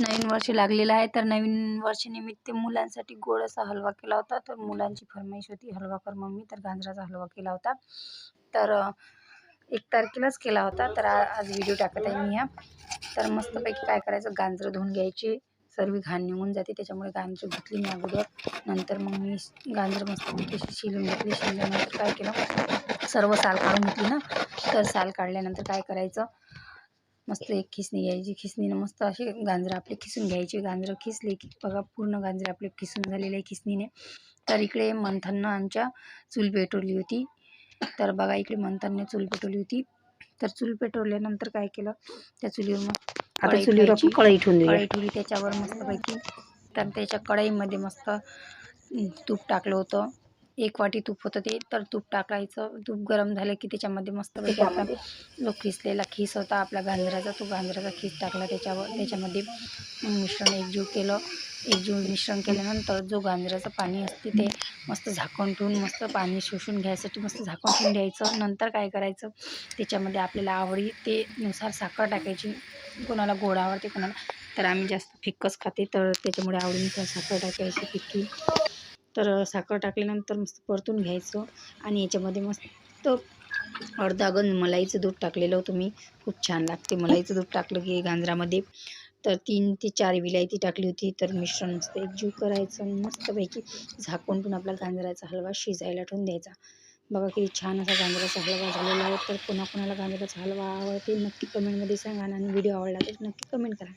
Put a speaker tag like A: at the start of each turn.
A: नवीन वर्ष लागलेलं आहे. तर नवीन वर्षानिमित्त मुलांसाठी गोड असा हलवा केला होता. तर मुलांची फरमाईश होती हलवा कर मम्मी. तर गाजराचा हलवा केला होता. तर एक तारखेलाच केला होता. तर आज व्हिडिओ टाकत आहे मी ह्या तर मस्तपैकी काय करायचं? गाजरं धुवून घ्यायची. सर्व घाण निघून जाते. त्याच्यामुळे गाजरं धुतली मी अगोदर. नंतर मग मी गाजरं मस्तपैकी शिलून घेतली. शिलल्यानंतर काय केलं? सर्व साल काढून घेतली ना. तर साल काढल्यानंतर काय करायचं? मस्त एक खिसणी घ्यायची. खिसणीनं मस्त असे गाजरं आपले खिसून घ्यायचे. गाजरं खिसले की बघा पूर्ण गाजरं आपले खिसून झालेले आहे खिसणीने. तर इकडे मंथननं आमच्या चूल पेटवली होती. तर बघा इकडे मंथनने चूल पेटवली होती. तर चूल पेटवल्यानंतर काय केलं? त्या चुलीवर मग
B: आता चुलीवर आपण. कढई ठेवून
A: कढई ठेवली त्याच्यावर मस्तपैकी. तर त्याच्या कढईमध्ये मस्त तूप टाकलं होतं. एक वाटी तूप होतं ते तर तूप टाकायचं. तूप गरम झालं की त्याच्यामध्ये मस्तपैकी आपला जो खिसलेला खीस होता आपला गाजराचा तो गाजराचा खीस टाकला त्याच्यावर. त्याच्यामध्ये मिश्रण एकजीव केलं. एकजीव मिश्रण केल्यानंतर जो गाजराचं पाणी असते ते मस्त झाकण ठेवून मस्त पाणी शोषून घ्यायसाठी मस्त झाकण ठेवून द्यायचं. नंतर काय करायचं? त्याच्यामध्ये आपल्याला आवडी ते नुसार साखर टाकायची. कोणाला गोड आवडते कोणाला. तर आम्ही जास्त फिक्कच खाते. तर त्याच्यामुळे आवडीनुसार साखर टाकायची फिक्की. तर साखर टाकल्यानंतर मस्त परतून घ्यायचं आणि याच्यामध्ये मस्त अर्धा गंज मलाईचं दूध टाकलेलं होतं मी. खूप छान लागते मलाईचं दूध टाकलं की गांजरामध्ये. तर तीन ते चार विलायती टाकली होती. तर मिश्रण मस्त एकजीव करायचं मस्तपैकी झाकून पण आपला गांजराचा हलवा शिजायला ठेवून द्यायचा. बघा किती छान असा गांजराचा हलवा झालेला आहे. तर कोणाकोणाला गांजराचा हलवा आवडते नक्की कमेंटमध्ये सांगा आणि व्हिडिओ आवडला तर नक्की कमेंट करा.